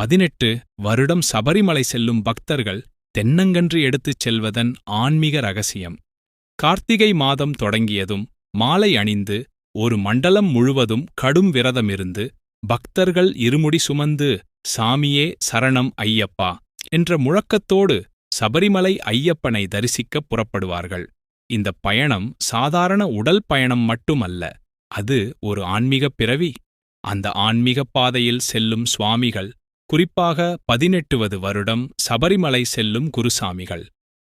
பதினெட்டு வருடம் சபரிமலை செல்லும் பக்தர்கள் தென்னங்கன்று எடுத்துச் செல்வதன் ஆன்மீக ரகசியம். கார்த்திகை மாதம் தொடங்கியதும் மாலை அணிந்து ஒரு மண்டலம் முழுவதும் கடும் விரதமிருந்து பக்தர்கள் இருமுடி சுமந்து சாமியே சரணம் ஐயப்பா என்ற முழக்கத்தோடு சபரிமலை ஐயப்பனை தரிசிக்கப் புறப்படுவார்கள். இந்தப் பயணம் சாதாரண உடல் பயணம் மட்டுமல்ல அது ஒரு ஆன்மீகப் பிறவி. அந்த ஆன்மீகப் பாதையில் செல்லும் சுவாமிகள் குறிப்பாக பதினெட்டுவது வருடம் சபரிமலை செல்லும் குருசாமிகள்.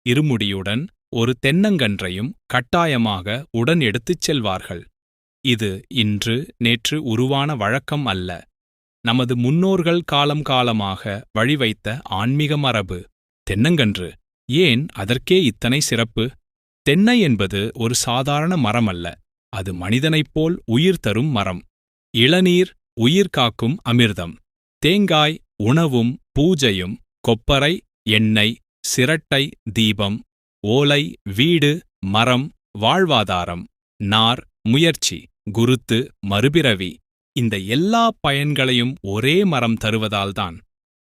இருமுடியுடன் ஒரு தென்னங்கன்றையும் கட்டாயமாக உடன் எடுத்துச் செல்வார்கள். இது இன்று நேற்று உருவான வழக்கம் அல்ல. நமது முன்னோர்கள் காலம் காலமாக வழிவைத்த ஆன்மீக மரபு. தென்னங்கன்று ஏன் அதற்கே இத்தனை சிறப்பு? தென்னை என்பது ஒரு சாதாரண மரம் அல்ல அது மனிதனைப் போல் உயிர் தரும் மரம். இளநீர் உயிர் காக்கும் அமிர்தம். தேங்காய் உணவும் பூஜையும் கொப்பரை எண்ணெய் சிரட்டை தீபம் ஓலை வீடு மரம் வாழ்வாதாரம் நார் முயற்சி குருத்து மறுபிறவி இந்த எல்லா பயன்களையும் ஒரே மரம் தருவதால்தான்.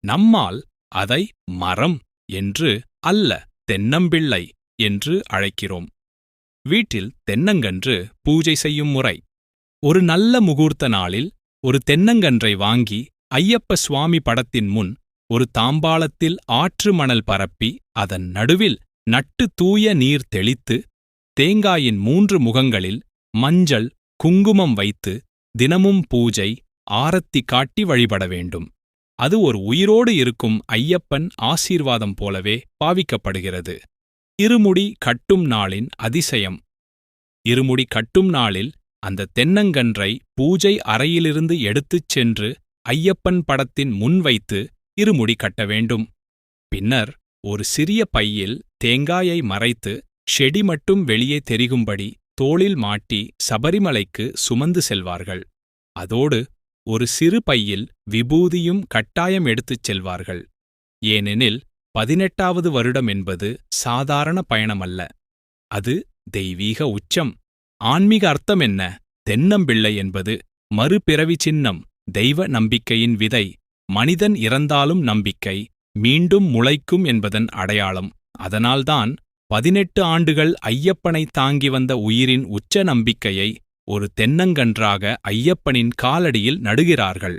நம்மால் அதை மரம் என்று அல்ல தென்னம்பிள்ளை என்று அழைக்கிறோம். வீட்டில் தென்னங்கன்று பூஜை செய்யும் முறை. ஒரு நல்ல முகூர்த்த நாளில் ஒரு தென்னங்கன்றை வாங்கி ஐயப்ப சுவாமி படத்தின் முன் ஒரு தாம்பாளத்தில் ஆற்று மணல் பரப்பி அதன் நடுவில் நட்டு தூய நீர் தெளித்து தேங்காயின் மூன்று முகங்களில் மஞ்சள் குங்குமம் வைத்து தினமும் பூஜை ஆரத்தி காட்டி வழிபட வேண்டும். அது ஒரு உயிரோடு இருக்கும் ஐயப்பன் ஆசீர்வாதம் போலவே பாவிக்கப்படுகிறது. இருமுடி கட்டும் நாளின் அதிசயம். இருமுடி கட்டும் நாளில் அந்த தென்னங்கன்றை பூஜை அறையிலிருந்து எடுத்துச் சென்று ஐயப்பன் படத்தின் முன் வைத்து இருமுடி கட்ட வேண்டும். பின்னர் ஒரு சிறிய பையில் தேங்காயை மறைத்து செடி மட்டும் வெளியே தெரிகும்படி தோளில் மாட்டி சபரிமலைக்கு சுமந்து செல்வார்கள். அதோடு ஒரு சிறு பையில் விபூதியும் கட்டாயம் எடுத்துச் செல்வார்கள். ஏனெனில் பதினெட்டாவது வருடம் என்பது சாதாரண பயணமல்ல. அது தெய்வீக உச்சம். ஆன்மீக அர்த்தம் என்ன? தென்னம்பிள்ளை என்பது மறுபிறவி சின்னம். தெய்வ நம்பிக்கையின் விதை மனிதன் இறந்தாலும் நம்பிக்கை மீண்டும் முளைக்கும் என்பதன் அடையாளம். அதனால்தான் பதினெட்டு ஆண்டுகள் ஐயப்பனை தாங்கி வந்த உயிரின் உச்ச நம்பிக்கையை ஒரு தென்னங்கன்றாக ஐயப்பனின் காலடியில் நடுகிறார்கள்.